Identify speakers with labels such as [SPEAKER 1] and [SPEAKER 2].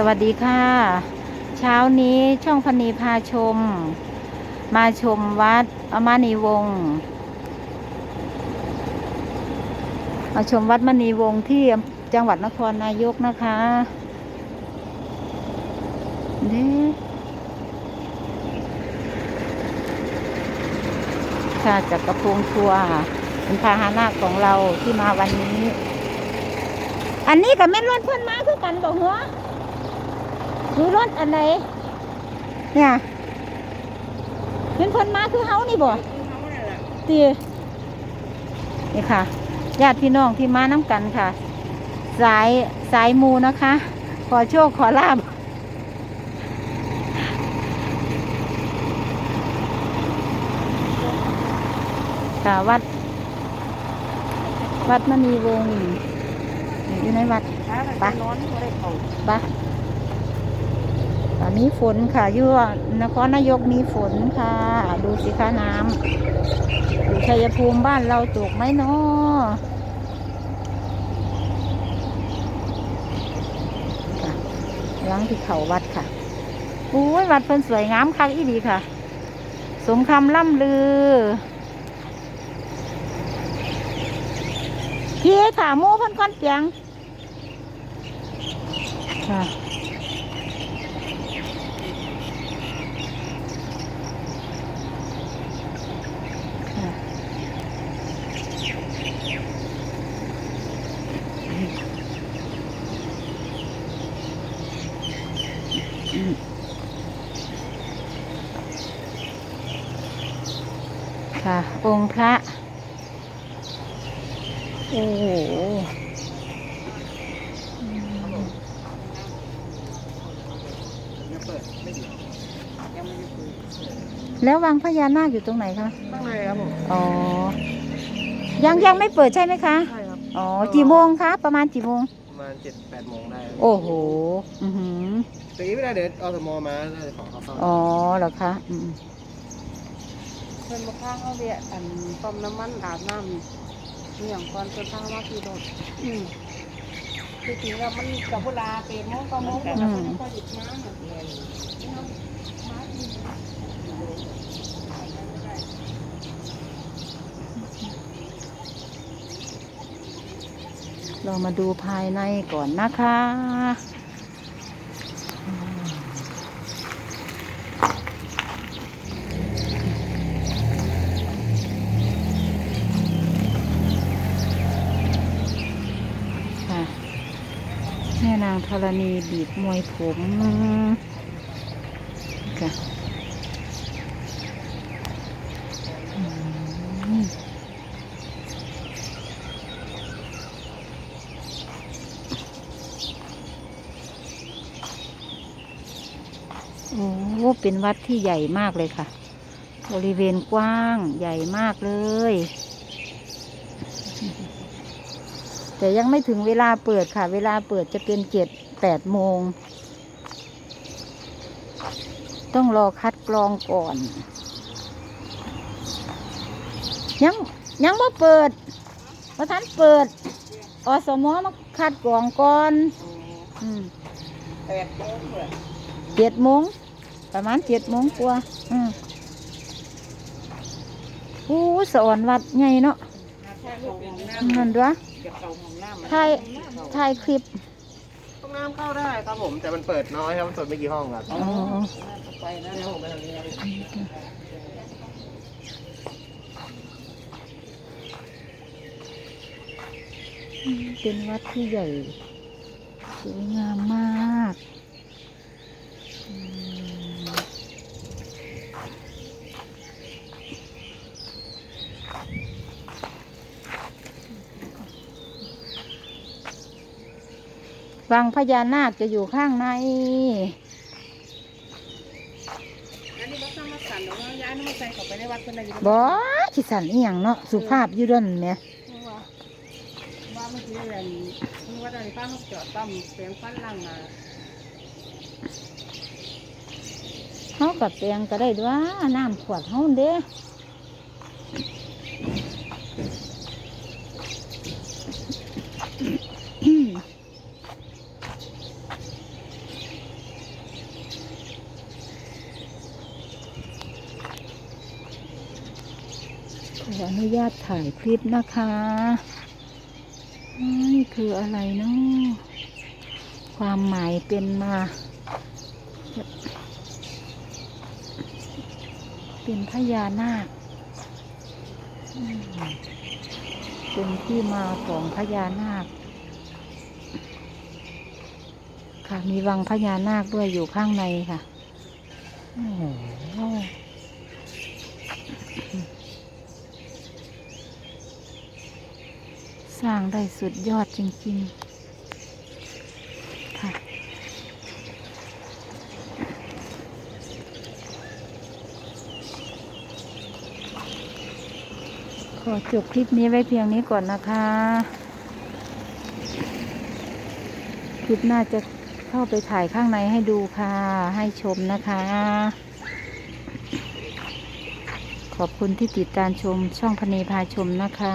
[SPEAKER 1] สวัสดีค่ะ เช้านี้ช่องพนีพาชม มาชมวัดอมานีวงศ์มาชมวัดมณีวงศ์ที่จังหวัดนครนายกนะคะเด้ค่ะจากกระพงทัวร์เป็นพาหนะของเราที่มาวันนี้ อันนี้กับแม่นรถเพื่อนมาคือกันบอกหัวหรอ รถอันไหนเนี่ยแม่นเพื่อนมาคือเฮานี่บ่ตีนี่ค่ะญาติพี่น้องที่มาน้ำกันค่ะ สายสายมูนะคะ ขอโชคขอลาบค่ะวัด วัดมณีวงศ์อยู่ในวัดไป
[SPEAKER 2] นอนไม่ได้เขา
[SPEAKER 1] ปะ ตอนนี้ฝนค่ะยู่นครนายกมีฝนค่ะ ดูสิคะน้ำอยู่ชัยภูมิบ้านเราตกไหมเนาะค่ะหลังที่เขาวัดค่ะอุ้ยวัดเพิ่นสวยงามคักอีดีค่ะ สมคำล่ำลือ พี่ถามโม่เพิ่นก้อนเปียงค่ะ ค่ะ องค์พระ โอ้โห
[SPEAKER 2] ยังเปิดไม่อยู่ยังไม่ได้เปิด
[SPEAKER 1] แล้ววังพญานาคอยู่ตรงไหนคะ
[SPEAKER 2] ข้างในครับผม
[SPEAKER 1] อ๋อ ยังยังไม่เปิดใช่ไหมคะ
[SPEAKER 2] ใช่ครับ
[SPEAKER 1] อ๋อ กี่โมงคะ ประมาณกี่โมง
[SPEAKER 2] ประมาณเจ็ดแปดโมงได้
[SPEAKER 1] โอ้โห อือหือ
[SPEAKER 2] ตรงนี้ไม่ได้เดี๋ยวอสมมาน่าจะขอเขาเข้า
[SPEAKER 1] อ๋อเหรอคะอืม
[SPEAKER 3] เพิ่นมาข้างเอาเวียอันต้มน้ำมันอาบน้ำเมี่ยงก่อนเพิ่นพามาขี่รถอืมที่จริงแล้วมันกับเวลาเป็นโมงก็โมงแต่เพิ่นยังพอหยุดมาน่ะนี่น้องมาที่นี่
[SPEAKER 1] เรามาดูภายในก่อนนะคะค่ะแม่นางธรณีบีบมวยผมค่ะ เป็นวัดที่ใหญ่มากเลยค่ะ บริเวณกว้างใหญ่มากเลย แต่ยังไม่ถึงเวลาเปิดค่ะ เวลาเปิดจะเป็นเจ็ดแปดโมง ต้องรอคัดกรองก่อน ยังยังไม่เปิดพระท่านเปิด อสมมาคัดกรองก่อน อืม
[SPEAKER 3] แปดโมงเปิด
[SPEAKER 1] เจ็ดโมง ประมาณเจ็ดโมงกว่าอืมอู้สอนวัดไงเนาะ
[SPEAKER 3] แค่ของห้องน้ำ
[SPEAKER 1] นั่นด้วย
[SPEAKER 3] เก็บเข้าห้องน้ำ
[SPEAKER 1] ถ่ายถ่ายคลิป
[SPEAKER 2] ห้องน้ำเข้าได้ครับผมแต่มันเปิดน้อยครับมันเปิดไม่กี่ห้องครับ
[SPEAKER 1] อ๋อ
[SPEAKER 3] ไปนะ
[SPEAKER 2] เดี๋ยวผมไปทางนี้ครับ
[SPEAKER 1] เป็นวัดที่ใหญ่สวยงามมากอืม วังพญานาคจะอยู่ข้างใน
[SPEAKER 3] อันนี้บ่ทำมาสั่นหรอกย้ายน้ำมันใส่เข้าไปในวัดเพิ่นได้อยู่
[SPEAKER 1] บอที่สันอีหยังเนาะสุภาพอยู่เด้วยเนี่ย
[SPEAKER 3] ว่าว่ามันสิเรียนมันว่าได้ฟ้าเขาจอดตั้มเสียงฟันล่างมา
[SPEAKER 1] เขากับแปลงก็ได้ด้วยน้ำขวดเขาเด้ ขออนุญาตถ่ายคลิปนะคะนี่คืออะไรเนาะความหมายเป็นมา เป็นพญานาคเป็นที่มาของพญานาค ค่ะมีวังพญานาคด้วยอยู่ข้างในค่ะโอ้ห สร้างได้สุดยอดจริงๆ ค่ะ ขอจบคลิปนี้ไว้เพียงนี้ก่อนนะคะ คลิปหน้าจะเข้าไปถ่ายข้างในให้ดูค่ะ ให้ชมนะคะ ขอบคุณที่ติดตามชมช่องพเนพาชมนะคะ